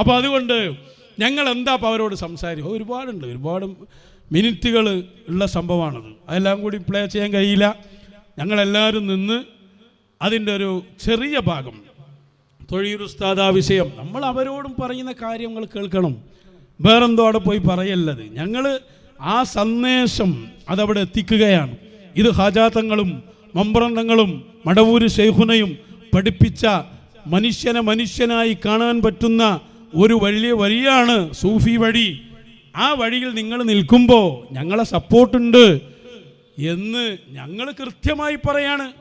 അപ്പോൾ അതുകൊണ്ട് ഞങ്ങൾ എന്താ അപ്പോൾ അവരോട് സംസാരിക്കും? ഒരുപാടുണ്ട്. ഒരുപാട് മിനിറ്റുകൾ ഉള്ള സംഭവമാണത്. അതെല്ലാം കൂടി പ്ലേ ചെയ്യാൻ കഴിയില്ല. ഞങ്ങളെല്ലാവരും നിന്ന് അതിന്റെ ഒരു ചെറിയ ഭാഗം ആ വിഷയം നമ്മൾ അവരോടും പറയുന്ന കാര്യങ്ങൾ കേൾക്കണം. വേറെന്തോ അവിടെ പോയി പറയല്ലത്. ഞങ്ങൾ ആ സന്ദേശം അതവിടെ എത്തിക്കുകയാണ്. ഇത് ഹാജാത്തങ്ങളും മമ്പ്രന്തങ്ങളും മടവൂര് ശൈഖുനയും പഠിപ്പിച്ച മനുഷ്യനെ മനുഷ്യനായി കാണാൻ പറ്റുന്ന ഒരു വലിയ വഴിയാണ് സൂഫി വഴി. ആ വഴിയിൽ നിങ്ങൾ നിൽക്കുമ്പോൾ ഞങ്ങളെ സപ്പോർട്ടുണ്ട് എന്ന് ഞങ്ങൾ കൃത്യമായി പറയാണ്.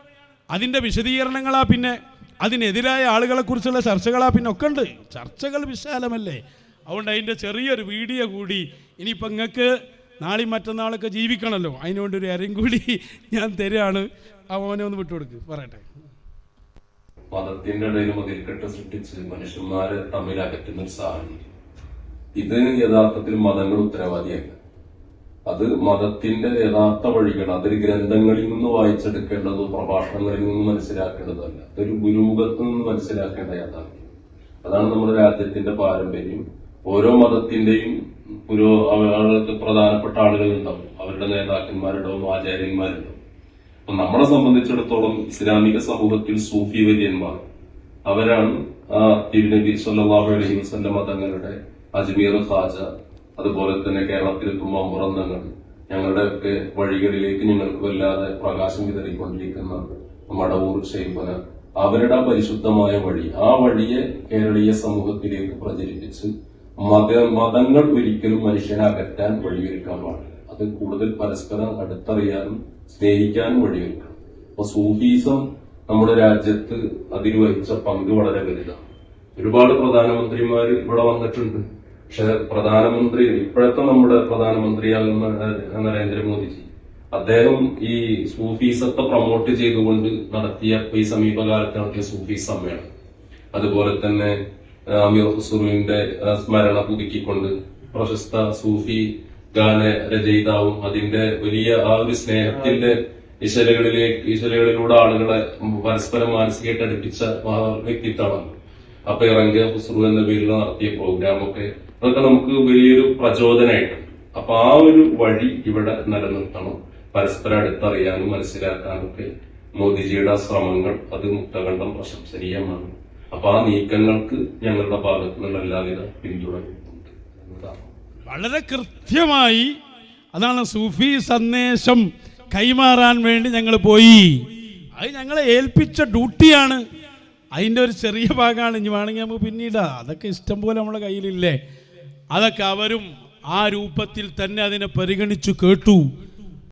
അതിന്റെ വിശദീകരണങ്ങളാ പിന്നെ അതിനെതിരായ ആളുകളെക്കുറിച്ചുള്ള ചർച്ചകളാ പിന്നെ ഒക്കെ ഉണ്ട്. ചർച്ചകൾ വിശാലമല്ലേ? അതുകൊണ്ട് അതിന്റെ ചെറിയൊരു വീഡിയോ കൂടി ഇനിയിപ്പോൾ നിങ്ങൾക്ക് നാളെ മറ്റന്നാളൊക്കെ ജീവിക്കണമല്ലോ അതിനുവേണ്ടി ഒരു അരയും കൂടി ഞാൻ തരികയാണ് ആ മോനെ ഒന്ന് വിട്ടുകൊടുക്ക് പറയട്ടെ. മതത്തിന്റെ ഇടയിൽ മതിൽക്കെട്ട് സൃഷ്ടിച്ച് മനുഷ്യന്മാരെ തമ്മിൽ അകറ്റുന്ന ഒരു സാഹചര്യം. ഇത് യഥാർത്ഥത്തിൽ മതങ്ങൾ ഉത്തരവാദിയല്ല. അത് മതത്തിന്റെ യഥാർത്ഥ വഴികൾ അതൊരു ഗ്രന്ഥങ്ങളിൽ നിന്ന് വായിച്ചെടുക്കേണ്ടതോ പ്രഭാഷണങ്ങളിൽ നിന്ന് മനസ്സിലാക്കേണ്ടതല്ല. അതൊരു ഗുരുമുഖത്ത് നിന്ന് മനസ്സിലാക്കേണ്ട യാഥാർത്ഥ്യം. അതാണ് നമ്മുടെ രാജ്യത്തിന്റെ പാരമ്പര്യം. ഓരോ മതത്തിന്റെയും പുരോ അവർക്ക് പ്രധാനപ്പെട്ട ആളുകൾ ഉണ്ടാവും അവരുടെ നേതാക്കന്മാരുണ്ടാവും ആചാര്യന്മാരുണ്ടാവും. നമ്മളെ സംബന്ധിച്ചിടത്തോളം ഇസ്ലാമിക സമൂഹത്തിൽ സൂഫി വര്യന്മാർ അവരാണ് ആ തിരുനബി സല്ലാഹു അലഹി വസല്ലമ തങ്ങളുടെ അജ്മീർ ഖാജ അതുപോലെ തന്നെ കേരളത്തിലെത്തുമ്പോൾ ഞങ്ങളുടെ ഞങ്ങളുടെയൊക്കെ വഴികളിലേക്ക് ഞങ്ങൾക്ക് വല്ലാതെ പ്രകാശം വിതറിക്കൊണ്ടിരിക്കുന്ന മടവൂർ ശൈബന അവരുടെ ആ പരിശുദ്ധമായ വഴി ആ വഴിയെ കേരളീയ സമൂഹത്തിലേക്ക് പ്രചരിപ്പിച്ച് മത മതങ്ങൾ ഒരിക്കലും മനുഷ്യനെ അകറ്റാൻ വഴിയൊരുക്കാൻ പാടില്ല അത് കൂടുതൽ പരസ്പരം അടുത്തറിയാനും സ്നേഹിക്കാനും വഴിയൊരുക്കണം. അപ്പൊ സൂഫീസം നമ്മുടെ രാജ്യത്ത് അതിൽ വഹിച്ച പങ്ക് വളരെ വലുതാണ്. ഒരുപാട് പ്രധാനമന്ത്രിമാർ ഇവിടെ വന്നിട്ടുണ്ട്. പക്ഷെ പ്രധാനമന്ത്രി ഇപ്പോഴത്തെ നമ്മുടെ പ്രധാനമന്ത്രിയാകുന്ന നരേന്ദ്രമോദിജി അദ്ദേഹം ഈ സൂഫീസത്തെ പ്രൊമോട്ട് ചെയ്തുകൊണ്ട് നടത്തിയ ഈ സമീപകാലത്ത് നടത്തിയ സൂഫി സമ്മേളനം അതുപോലെ തന്നെ അമീർ ഹുസൂറിന്റെ സ്മരണ പുതുക്കിക്കൊണ്ട് പ്രശസ്ത സൂഫി ഗാന രചയിതാവും അതിന്റെ വലിയ ആ ഒരു സ്നേഹത്തിന്റെ ഇശലകളിലേക്ക് ഇശലകളിലൂടെ ആളുകളെ പരസ്പരം മാനസികമായിട്ട് അടുപ്പിച്ച വ്യക്തിത്വമാണ്. അപ്പൊ ഇറങ്ങിയ ഹുസ്രു എന്ന പേരിൽ നടത്തിയ പ്രോഗ്രാമൊക്കെ അതൊക്കെ നമുക്ക് വലിയൊരു പ്രചോദനമായിട്ടുണ്ട് അപ്പൊ ആ ഒരു വഴി ഇവിടെ നിലനിർത്തണം. പരസ്പരം അടുത്തറിയാനും മനസ്സിലാക്കാനും ഒക്കെ മോദിജിയുടെ ശ്രമങ്ങൾ അത് മുക്തകണ്ഠം പ്രശംസനീയമാണ്. അപ്പൊ ആ നീക്കങ്ങൾക്ക് ഞങ്ങളുടെ ഭാഗത്തു നിന്നുള്ള എല്ലാവിധ എന്നതാണ്. വളരെ കൃത്യമായി അതാണ് സൂഫി സന്ദേശം കൈമാറാൻ വേണ്ടി ഞങ്ങൾ പോയി. അത് ഞങ്ങളെ ഏൽപ്പിച്ച ഡ്യൂട്ടിയാണ്. അതിന്റെ ഒരു ചെറിയ ഭാഗമാണ്. ഇനി വേണമെങ്കിൽ നമുക്ക് പിന്നീട്. അതൊക്കെ ഇഷ്ടം പോലെ നമ്മുടെ കയ്യിലില്ലേ. അതൊക്കെ അവരും ആ രൂപത്തിൽ തന്നെ അതിനെ പരിഗണിച്ചു കേട്ടു.